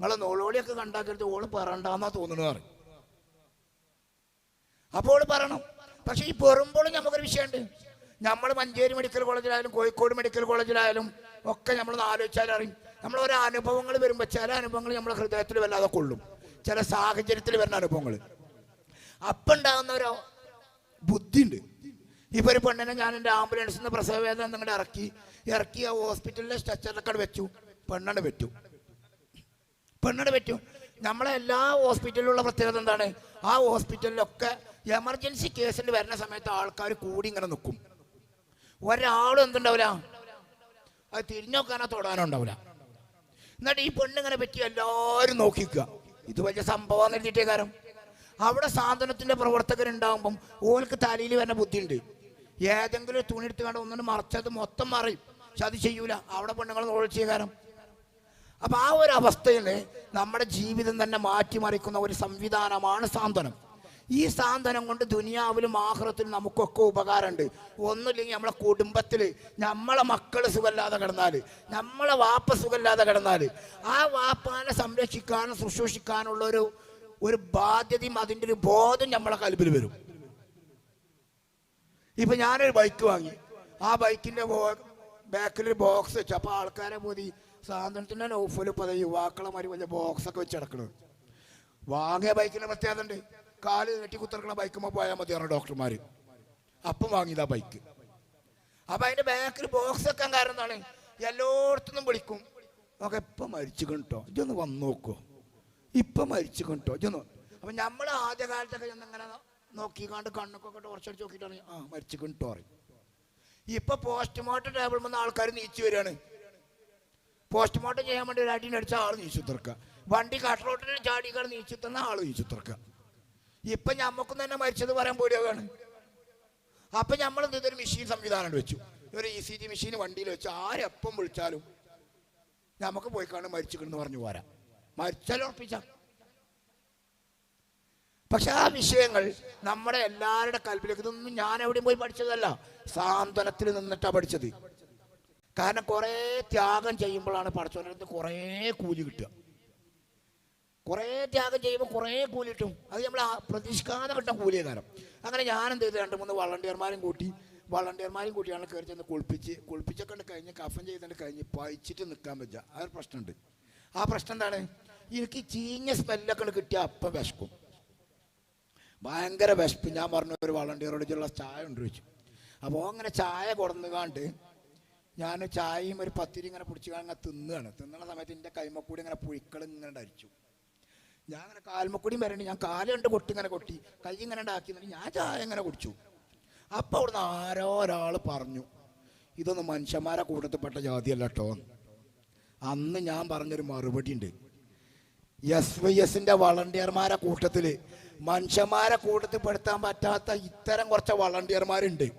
നിങ്ങളെ നോളോളിയൊക്കെ കണ്ടാക്കരുത് ഓൾ പറണ്ടാന്നാ തോന്നുന്നു പറയും. അപ്പോൾ പറയണം. പക്ഷെ ഈ പെറുമ്പോഴും നമുക്കൊരു വിഷയമുണ്ട് നമ്മൾ മഞ്ചേരി മെഡിക്കൽ കോളേജിലായാലും കോഴിക്കോട് മെഡിക്കൽ കോളേജിലായാലും ഒക്കെ നമ്മൾ ആലോചിച്ചാൽ അറിയും. നമ്മൾ ഓരോ അനുഭവങ്ങൾ വരുമ്പോൾ ചില അനുഭവങ്ങൾ നമ്മുടെ ഹൃദയത്തിൽ വല്ലാതെ കൊള്ളും. ചില സാഹചര്യത്തിൽ വരുന്ന അനുഭവങ്ങൾ അപ്പം ഉണ്ടാകുന്ന ഒരു ബുദ്ധിയുണ്ട്. ഇപ്പൊ ഒരു പെണ്ണിനെ ഞാൻ എന്റെ ആംബുലൻസിൽ നിന്ന് പ്രസവ വേദന നിങ്ങളുടെ ഇറക്കി. ഇറക്കി ആ ഹോസ്പിറ്റലിലെ സ്ട്രെച്ചറിലൊക്കെ വെച്ചു. പെണ്ണാണ് വെച്ചു. പെണ്ണാണ് പറ്റും. നമ്മളെ എല്ലാ ഹോസ്പിറ്റലിലുള്ള പ്രത്യേകത എന്താണ്? ആ ഹോസ്പിറ്റലിലൊക്കെ എമർജൻസി കേസിൽ വരുന്ന സമയത്ത് ആൾക്കാർ കൂടി ഇങ്ങനെ നിൽക്കും. ഒരാളും എന്തുണ്ടാവില്ല? അത് തിരിഞ്ഞൊക്കാനോ തൊടാനോ ഉണ്ടാവില്ല. എന്നിട്ട് ഈ പെണ്ണിങ്ങനെ പറ്റി എല്ലാവരും നോക്കിക്കുക. ഇത് വലിയ സംഭവം എഴുതിയിട്ടേ കാരണം അവിടെ സാധനത്തിന്റെ പ്രവർത്തകരുണ്ടാകുമ്പം ഓൾക്ക് തലയിൽ വരുന്ന ബുദ്ധിയുണ്ട്. ഏതെങ്കിലും തുണി എടുത്ത് കണ്ട ഒന്നിന് മറച്ചത് മൊത്തം മറിയും പക്ഷെ അത് ചെയ്യൂല. അവിടെ പെണ്ണുങ്ങൾ നോൾ കാരണം അപ്പൊ ആ ഒരു അവസ്ഥയിൽ നമ്മുടെ ജീവിതം തന്നെ മാറ്റിമറിക്കുന്ന ഒരു സംവിധാനമാണ് സാന്ത്വനം. ഈ സാന്ത്വനം കൊണ്ട് ദുനിയാവിലും ആഹ്റത്തിലും നമുക്കൊക്കെ ഉപകാരമുണ്ട്. ഒന്നുമില്ലെങ്കിൽ നമ്മളെ കുടുംബത്തിൽ നമ്മളെ മക്കൾ സുഖമില്ലാതെ കിടന്നാൽ നമ്മളെ വാപ്പ സുഖമില്ലാതെ കിടന്നാൽ ആ വാപ്പാനെ സംരക്ഷിക്കാനും ശുശ്രൂഷിക്കാനുള്ള ഒരു ഒരു ബാധ്യതയും അതിന്റെ ഒരു ബോധം നമ്മളെ കൽബിൽ വരും. ഇപ്പം ഞാനൊരു ബൈക്ക് വാങ്ങി. ആ ബൈക്കിന്റെ ബാക്കിൽ ഒരു ബോക്സ് വെച്ചു. അപ്പൊ ആൾക്കാരെ മോദി സാധനത്തിന്റെ നൗഫൽ ദേ യുവാക്കളെ മാതിരി വലിയ ബോക്സ് ഒക്കെ കിടക്കണത് വാങ്ങിയ ബൈക്കിന് പ്രത്യേകത ഉണ്ട് കാൽ നെറ്റി കുത്തിറക്കണ ബൈക്കുമ്പോൾ പോയാൽ മതി പറഞ്ഞ ഡോക്ടർമാര് അപ്പം വാങ്ങിയതാ ബൈക്ക് അപ്പൊ അതിന്റെ ബാക്കിൽ ബോക്സ് വെക്കാൻ കാരണം എന്താണ്? എല്ലായിടത്തുനിന്നും വിളിക്കും. ഒക്കെ ഇപ്പൊ മരിച്ചു കണ്ടോ ഇതൊന്ന് വന്നു നോക്കോ. ഇപ്പൊ മരിച്ചു കണ്ടോ ഇതൊന്ന് അപ്പൊ നമ്മൾ ആദ്യ കാലത്തൊക്കെ ഇങ്ങനെ നോക്കിക്കാണ്ട് കണ്ണൊക്കെ ടോർച്ചടിച്ച് നോക്കിയിട്ടാണ് ആ മരിച്ചു കണ്ടോ പറയും. ഇപ്പൊ പോസ്റ്റ്മോർട്ടം ടേബിൾ വന്ന ആൾക്കാർ നീച്ചു വരികയാണ്. പോസ്റ്റ്മോർട്ടം ചെയ്യാൻ വേണ്ടി ഒരു അടിയിൽ അടിച്ച ആൾ നീച്ചു തീർക്കുക. വണ്ടി കട്ടറോട്ടിന് ചാടിക്കാൾ നീച്ചു തന്ന ആൾ നീച്ചു തീർക്കുക. ഇപ്പൊ ഞമ്മക്കും തന്നെ മരിച്ചത് പറയാൻ പോലെയാണ് അപ്പൊ നമ്മൾ ഇതൊരു മെഷീൻ സംവിധാനം വെച്ചു. ഒരു ഇ സി ജി മെഷീൻ വണ്ടിയിൽ വെച്ച് ആരെപ്പം വിളിച്ചാലും നമുക്ക് പോയി കാണും മരിച്ചിട്ടെന്ന് പറഞ്ഞു പോരാ. മരിച്ചാലും ഉറപ്പിച്ച. പക്ഷെ ആ വിഷയങ്ങൾ നമ്മുടെ എല്ലാവരുടെ കൽപ്പിലേക്ക് ഇതൊന്നും ഞാൻ എവിടെയും പോയി പഠിച്ചതല്ല. സാന്ത്വനത്തിൽ നിന്നിട്ടാണ് പഠിച്ചത്. കാരണം കുറേ ത്യാഗം ചെയ്യുമ്പോഴാണ് പഠിച്ചവരുടെ കുറേ കൂലി കിട്ടുക. കുറേ ത്യാഗം ചെയ്യുമ്പോൾ കുറേ കൂലി കിട്ടും. അത് നമ്മൾ പ്രതീക്ഷിക്കാതെ കിട്ടാൻ കൂലിയ കാരണം. അങ്ങനെ ഞാൻ എന്ത് ചെയ്തു? രണ്ട് മൂന്ന് വളണ്ടിയർമാരും കൂട്ടി. വളണ്ടിയർമാരും കൂട്ടിയാണ് കയറി ചെന്ന് കുളിപ്പിച്ച് കുളിപ്പിച്ചൊക്കെ ഉണ്ട് കഴിഞ്ഞ് കഫൻ ചെയ്തിട്ട് കഴിഞ്ഞ് പഴിച്ചിട്ട് നിൽക്കാൻ പറ്റുക. അതൊരു പ്രശ്നമുണ്ട്. ആ പ്രശ്നം എന്താണ്? എനിക്ക് ചീഞ്ഞ സ്മെല്ലൊക്കെ കിട്ടിയ അപ്പം വിശക്കും. ഭയങ്കര വിശപ്പ്. ഞാൻ പറഞ്ഞു ഒരു വളണ്ടിയറോട് ഉള്ള ചായ ഉണ്ട് ചോദിച്ചു അപ്പോൾ അങ്ങനെ ചായ കൊടുന്നുകാണ്ട് ഞാൻ ചായയും ഒരു പത്തിരി ഇങ്ങനെ പിടിച്ച് അങ്ങനെ തിന്നുകയാണ് തിന്നണ സമയത്ത് എന്റെ കൈമക്കൂടി ഇങ്ങനെ പുഴിക്കൾ ഇങ്ങനെ അരിച്ചു ഞാൻ അങ്ങനെ കാൽമക്കൂടിയും വരണ്ട് ഞാൻ കാലുകൊണ്ട് കൊട്ടി ഇങ്ങനെ കൊട്ടി കൈ ഇങ്ങനെ ഉണ്ടാക്കി എന്നിട്ട് ഞാൻ ചായ ഇങ്ങനെ കുടിച്ചു. അപ്പോൾ അവിടുന്ന് ആരോ ഒരാൾ പറഞ്ഞു ഇതൊന്നും മനുഷ്യന്മാരെ കൂട്ടത്തിൽപ്പെട്ട ജാതിയല്ല കേട്ടോ അന്ന് ഞാൻ പറഞ്ഞൊരു മറുപടി ഉണ്ട് എസ് വൈ എസിന്റെ വളണ്ടിയർമാരെ കൂട്ടത്തിൽ മനുഷ്യന്മാരെ കൂട്ടത്തിൽ പെടുത്താൻ പറ്റാത്ത ഇത്തരം കുറച്ച് വളണ്ടിയർമാരുണ്ട്.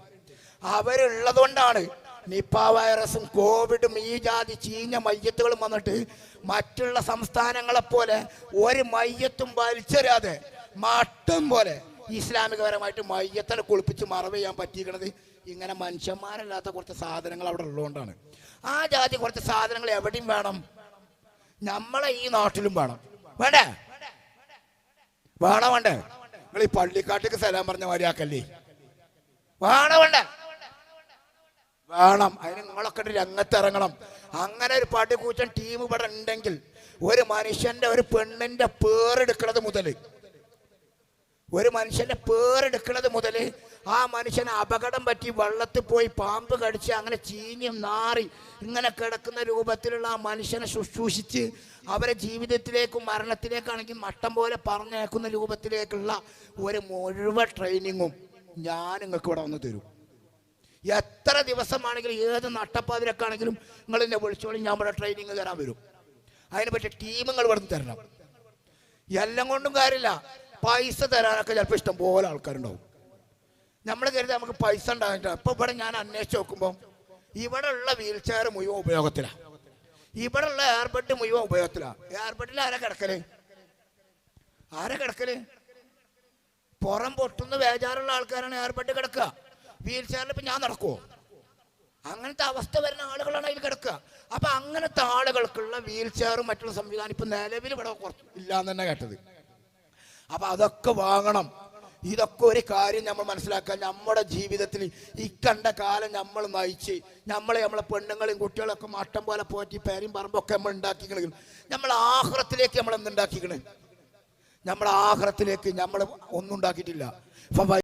അവരുള്ളത് കൊണ്ടാണ് നിപ്പ വൈറസും കോവിഡും ഈ ജാതി ചീഞ്ഞ മയ്യത്തുകളും വന്നിട്ട് മറ്റുള്ള സംസ്ഥാനങ്ങളെ പോലെ ഒരു മയ്യത്തും വലിച്ചെറിയാതെ മട്ടും പോലെ ഇസ്ലാമികപരമായിട്ട് മയ്യത്തിനെ കുളിപ്പിച്ച് മറവ് ചെയ്യാൻ പറ്റിയിരിക്കുന്നത് ഇങ്ങനെ മനുഷ്യന്മാരല്ലാത്ത കുറച്ച് സാധനങ്ങൾ അവിടെ ഉള്ളതുകൊണ്ടാണ്. ആ ജാതി കുറച്ച് സാധനങ്ങൾ എവിടെയും വേണം. നമ്മളെ ഈ നാട്ടിലും വേണം. വേണ്ടേ? വേണം വേണ്ടേ? നിങ്ങൾ ഈ പള്ളിക്കാട്ടിക്ക് സ്ഥലം പറഞ്ഞ മാതിരിയാക്കല്ലേ? വേണം വേണ്ടേ? വേണം. അതിന് നിങ്ങളൊക്കെ രംഗത്ത് രംഗത്തിറങ്ങണം. അങ്ങനെ ഒരു പാട്ടി കൂച്ചൻ ടീം ഇവിടെ ഉണ്ടെങ്കിൽ ഒരു മനുഷ്യന്റെ ഒരു പെണ്ണിന്റെ പേരെടുക്കുന്നത് മുതൽ ഒരു മനുഷ്യന്റെ പേരെടുക്കുന്നത് മുതൽ ആ മനുഷ്യന് അപകടം പറ്റി വെള്ളത്തിൽ പോയി പാമ്പ് കടിച്ച് അങ്ങനെ ചീഞ്ഞും നാറി ഇങ്ങനെ കിടക്കുന്ന രൂപത്തിലുള്ള ആ മനുഷ്യനെ ശുശ്രൂഷിച്ച് അവരെ ജീവിതത്തിലേക്കും മരണത്തിലേക്കാണെങ്കിൽ മട്ടം പോലെ പറഞ്ഞേക്കുന്ന രൂപത്തിലേക്കുള്ള ഒരു മുഴുവൻ ട്രെയിനിങ്ങും ഞാൻ നിങ്ങൾക്ക് ഇവിടെ വന്ന് തരും. എത്ര ദിവസമാണെങ്കിലും ഏത് നട്ടപ്പാതിരക്കാണെങ്കിലും നിങ്ങൾ എന്നെ വിളിച്ചോളി ഞാൻ ഇവിടെ ട്രെയിനിങ് തരാൻ വരും. അതിനെ പറ്റിയ ടീമുകൾ ഇവിടെ നിന്ന് തരണം. എല്ലാം കൊണ്ടും കാര്യമില്ല. പൈസ തരാനൊക്കെ ചിലപ്പോൾ ഇഷ്ടം പോലെ ആൾക്കാരുണ്ടാവും. നമ്മൾ കരുതി നമുക്ക് പൈസ ഉണ്ടാകില്ല അപ്പൊ ഇവിടെ ഞാൻ അന്വേഷിച്ച് നോക്കുമ്പോൾ ഇവിടെ ഉള്ള വീൽ ചെയർ മുഴുവൻ ഉപയോഗത്തിലാണ് ഇവിടെ ഉള്ള എയർബെഡ് മുഴുവൻ ഉപയോഗത്തിലാണ് എയർബെഡിൽ ആരാ കിടക്കൽ? ആരാ കിടക്കൽ? പുറം പൊട്ടുന്ന വേജാറുള്ള ആൾക്കാരാണ് എയർബെഡ് കിടക്കുക. വീൽ ചെയറിൽ ഇപ്പൊ ഞാൻ നടക്കുവോ? അങ്ങനത്തെ അവസ്ഥ വരുന്ന ആളുകളാണ് അതിൽ കിടക്കുക. അപ്പൊ അങ്ങനത്തെ ആളുകൾക്കുള്ള വീൽ ചെയറും മറ്റുള്ള സംവിധാനം ഇപ്പൊ നിലവിൽ ഇവിടെ കുറച്ച് ഇല്ലാന്ന് തന്നെ കേട്ടത്. അപ്പൊ അതൊക്കെ വാങ്ങണം. ഇതൊക്കെ ഒരു കാര്യം നമ്മൾ മനസ്സിലാക്കുക. നമ്മുടെ ജീവിതത്തിൽ ഈ കണ്ട കാലം നമ്മൾ നയിച്ച് നമ്മളെ നമ്മളെ പെണ്ണുങ്ങളെയും കുട്ടികളൊക്കെ മട്ടം പോലെ പോറ്റി പേരും പറമ്പൊക്കെ നമ്മൾ ഉണ്ടാക്കിക്കണെങ്കിൽ നമ്മൾ ആഹ്റത്തിലേക്ക് നമ്മൾ എന്തുണ്ടാക്കിക്കണേ? നമ്മൾ ആഹ്റത്തിലേക്ക് നമ്മൾ ഒന്നും ഉണ്ടാക്കിയിട്ടില്ല.